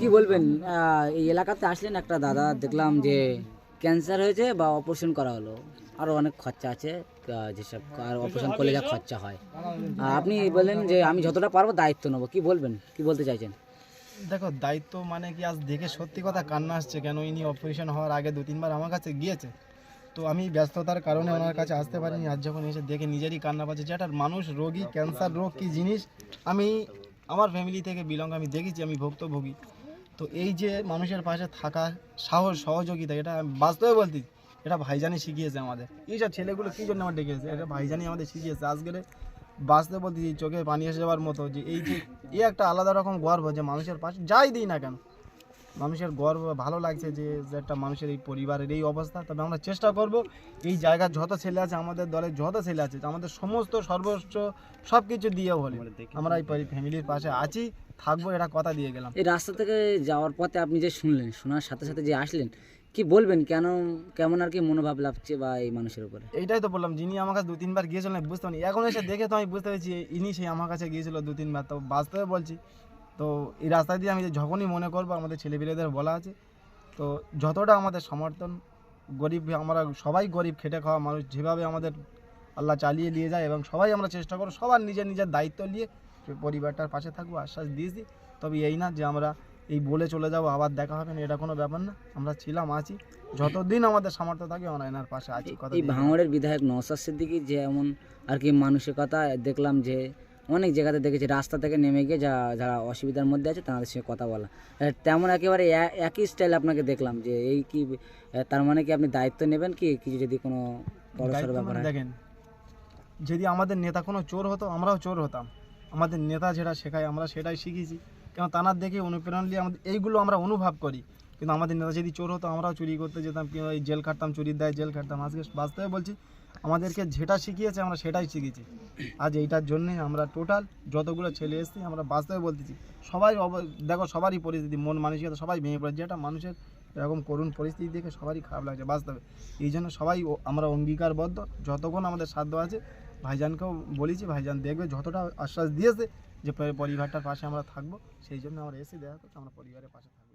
কি বলবেন? এই এলাকাতে আসলেন একটা দাদা, দেখলাম যে ক্যান্সার হয়েছে বা অপারেশন করা হলো। আরও অনেক খরচা আছে যেসব আর অপারেশন করলে যা খরচা হয়। আপনি বললেন যে আমি যতটা পারব দায়িত্ব নেব, কি বলবেন? কি বলতে চাইছেন? দেখো, দায়িত্ব মানে কি আজ দেখে সত্যি কথা কান্না আসছে কেন? ইনি অপারেশন হওয়ার আগে দু, তিনবার আমার কাছে গিয়েছে। তো আমি ব্যস্ততার কারণে ওনার কাছে আসতে পারিনি। আজ যখন এসে দেখে নিজেরই কান্না পাচ্ছে, যে একটা মানুষ রোগী ক্যান্সার রোগ কী জিনিস? আমি, আমার ফ্যামিলি থেকে বিলং আমি দেখেছি, আমি ভুক্তভোগী। তো এই যে মানুষের পাশে থাকা সাহস, সহযোগিতা, এটা বাস্তবে বলতে এটা ভাইজানি শিখিয়েছে আমাদের। এইসব ছেলেগুলো কী জন্য আমার ডেকেছে? এটা ভাইজানি আমাদের শিখিয়েছে। আজকের বাঁচতে বলতে চোখে পানি এসে যাওয়ার মতো যে এই যে, এই একটা আলাদা রকম গর্ব যে মানুষের পাশে যাই দিই না কেন। মানুষের গর্ব ভালো লাগছে যে একটা মানুষের এই পরিবারের এই অবস্থা। তবে আমরা চেষ্টা করব এই জায়গার যত ছেলে আছে আমাদের দলের যত ছেলে আছে আমাদের সমস্ত সর্বোচ্চ সব কিছু দিয়ে বলে। আমরা এই ফ্যামিলির পাশে আছি থাকব এটা কথা দিয়ে গেলাম। এই রাস্তা থেকে যাওয়ার পথে আপনি যে শুনলেন শোনার সাথে সাথে যে আসলেন কি বলবেন? কেন কেমন আর কি মনোভাব লাগছে বা এই মানুষের উপরে? এইটাই তো বললাম যিনি আমার কাছে দু তিনবার গিয়েছিলেন বুঝতে পারিনি। এখন এসে দেখে তো আমি বুঝতে পেরেছি ইনি সেই আমার কাছে গিয়েছিল দু তিনবার তো বাস্তবে বলছি তো এই রাস্তা দিয়ে আমি যে যখনই মনে করব আমাদের ছেলেপিলেদের বলা আছে তো যতটা আমাদের সমর্থন গরিব আমরা সবাই গরিব খেটে খাওয়া মানুষ যেভাবে আমাদের আল্লাহ চালিয়ে নিয়ে যায় এবং সবাই আমরা চেষ্টা করব সবার নিজের নিজের দায়িত্ব নিয়ে পরিবারটার পাশে থাকব আশ্বাস দিয়েছি। তবে এই না যে আমরা এই বলে চলে যাব আবার দেখা হবে না এটা কোনো ব্যাপার না। আমরা ছিলাম আছি। যতদিন আমাদের সামর্থ্য থাকে আমরা এনার পাশে আছি কথা এই ভাঙড়ের বিধায়ক নওসাদ সিদ্দিকি যেমন আর কি মানসিকতা দেখলাম যে অনেক জায়গাতে দেখেছি রাস্তা থেকে নেমে গিয়ে যা যারা অসুবিধার মধ্যে আছে তাদের সঙ্গে কথা বলা। তেমন একেবারে একই স্টাইল আপনাকে দেখলাম যে এই কি তার মানে কি আপনি দায়িত্ব নেবেন কি কিছু যদি কোনো সড়ো ব্যাপার মানে দেখেন যদি আমাদের নেতা কোনো চোর হতো আমরাও চোর হতাম। আমাদের নেতা যেটা শেখায় আমরা সেটাই শিখেছি। কেন তানার দেখে অনুপ্রেরণা নিয়ে আমাদের এইগুলো আমরা অনুভব করি। কিন্তু আমাদের নেতা যদি চোর হতো, আমরাও চুরি করতে যেতাম ওই জেল খাটতাম চুরির দায়, জেল খাটতাম। আজকে বাস্তবে বলছি, আমাদেরকে যেটা শিখিয়েছে, আমরা সেটাই শিখেছি। আজ এইটার জন্যে আমরা টোটাল যতগুলো ছেলে এসেছি, আমরা বাস্তবে বলতেছি, সবাই দেখো, সবারই পরিস্থিতি, মন মানসিকতা সবাই ভেঙে পড়ে যেটা মানুষের এরকম করুণ পরিস্থিতি দেখে সবারই খারাপ লাগছে বাস্তবে। এই জন্য সবাই আমরা অঙ্গীকারবদ্ধ, যতক্ষণ আমাদের সাধ্য আছে, ভাইজানকেও বলেছি, ভাইজান দেখবে যতটা আশ্বাস দিয়েছে যে পরিবারটার পাশে আমরা থাকব, সেই জন্য আমরা এসে দেখা করছি, আমরা পরিবারের পাশে থাকব।